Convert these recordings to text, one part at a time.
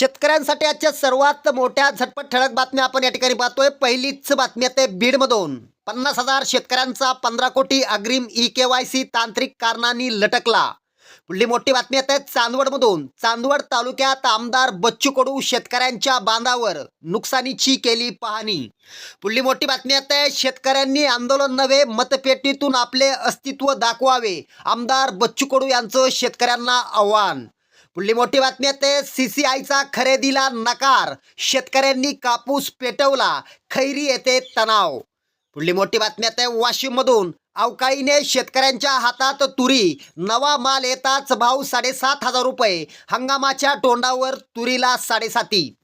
शेतकऱ्यांसाठी आजच्या सर्वात मोठ्या झटपट ठळक बातम्या आपण या ठिकाणी पाहतोय. पहिलीच बातमी आहे बीडमधून. पन्नास हजार शेतकऱ्यांचा पंधरा कोटी अग्रिम ई के वाय सी तांत्रिक कारणांनी लटकला. पुढली मोठी बातमी येते चांदवडमधून. चांदवड तालुक्यात आमदार बच्चू कडू शेतकऱ्यांच्या बांधावर नुकसानीची केली पाहणी. पुढली मोठी बातमी येते शेतकऱ्यांनी आंदोलन नव्हे मतपेटीतून आपले अस्तित्व दाखवावे आमदार बच्चू कडू यांचं शेतकऱ्यांना आव्हान. पुढली मोठी बातमी येते. सीसीआयचा खरेदीला नकार. शेतकऱ्यांनी कापूस पेटवला. खैरी येते तणाव. पुढली मोठी बातमी येते वाशिममधून. अवकाळीने शेतकऱ्यांच्या हातात तुरी. नवा माल येताच भाव साडेसात हजार रुपये. हंगामाच्या तोंडावर तुरीला साडेसाती.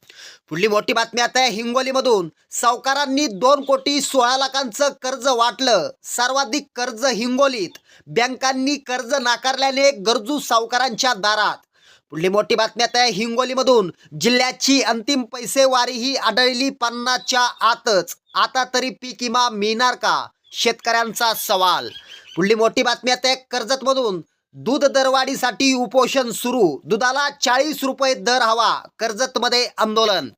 पुढली मोठी बातमी आता आहे हिंगोलीमधून. सावकारांनी दोन कोटी सोळा लाखांचं कर्ज वाटलं. सर्वाधिक कर्ज हिंगोलीत. बँकांनी कर्ज नाकारल्याने गरजू सावकारांच्या दारात. पुढली मोठी बातमी आता आहे हिंगोलीमधून. जिल्ह्याची अंतिम पैसेवारीही आढळली पन्नासच्या आतच. आता तरी पीक विमा मिळणार का? शेतकऱ्यांचा सवाल. पुढली मोठी बातमी आता आहे कर्जतमधून. दूध दरवाढीसाठी उपोषण सुरू. दुधाला चाळीस रुपये दर हवा कर्जतमध्ये आंदोलन.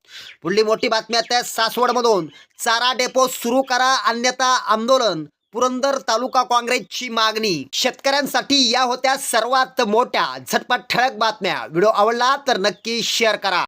पुढली मोठी बातमी आता आहे सासवडमधून. चारा डेपो सुरू करा अन्यथा आंदोलन. पुरंदर तालुका काँग्रेसची मागणी. शेतकऱ्यांसाठी या होत्या सर्वात मोठ्या झटपट ठळक बातम्या. व्हिडिओ आवडला तर नक्की शेअर करा.